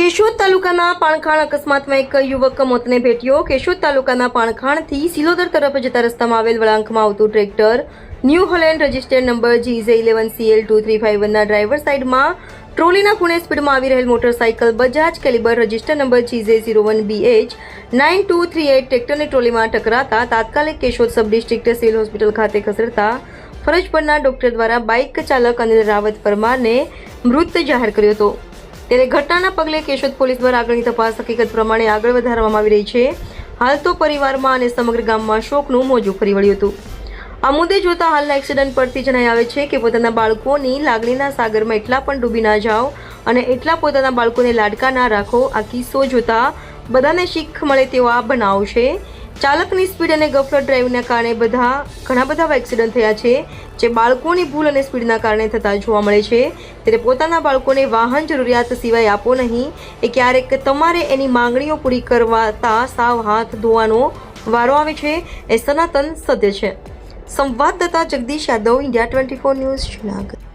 કેશોદ તાલુકાના પાણખાણ અકસ્માતમાં એક યુવક મોતને ભેટ્યો. કેશોદ તાલુકાના પાણખાણથી સિલોદર તરફ જતા રસ્તામાં આવેલ વળાંકમાં આવતું tractor new Holland registered number GJ eleven CL two three five વનના driver સાઇડમાં ટ્રોલીના ખૂણે સ્પીડમાં આવી રહેલ motorcycle Bajaj Caliber register number GJ zero one BH nine two three eight ટ્રેક્ટરની ટ્રોલીમાં ટકરાતા તાત્કાલિક Keshod sub district civil hospital ખાતે ખસેડતા ફરજ પરના ડોક્ટર દ્વારા બાઇક ચાલક અનિલ રાવત પરમારને મૃત જાહેર કર્યો હતો. ત્યારે ઘટનાના પગલે કેશોદ પોલીસ દ્વારા આગળની તપાસ હકીકત પ્રમાણે આગળ વધારવામાં આવી રહી છે. હાલ તો પરિવારમાં અને સમગ્ર ગામમાં શોકનું મોજું ફરી વળ્યું હતું. આ મુદ્દે જોતા હાલના એક્સિડન્ટ પરથી જણાઈ આવે છે કે પોતાના બાળકોની લાગણીના સાગરમાં એટલા પણ ડૂબી ના જાઓ અને એટલા પોતાના બાળકોને લાડકા ના રાખો. આ કિસ્સો જોતા બધાને શીખ મળે તેવો આ બનાવ છે. ચાલકની સ્પીડ અને ગફલત ડ્રાઈવના કારણે બધા ઘણા બધા એક્સિડન્ટ થયા છે, જે બાળકોની ભૂલ અને સ્પીડના કારણે થતા જોવા મળે છે. ત્યારે પોતાના બાળકોને વાહન જરૂરિયાત સિવાય આપો નહીં. એ ક્યારેક તમારે એની માંગણીઓ પૂરી કરવાતા સાવ હાથ ધોવાનો વારો આવે છે. એ સનાતન સત્ય છે. સંવાદદાતા Jagdish Yadav, India twenty four news Junagadh.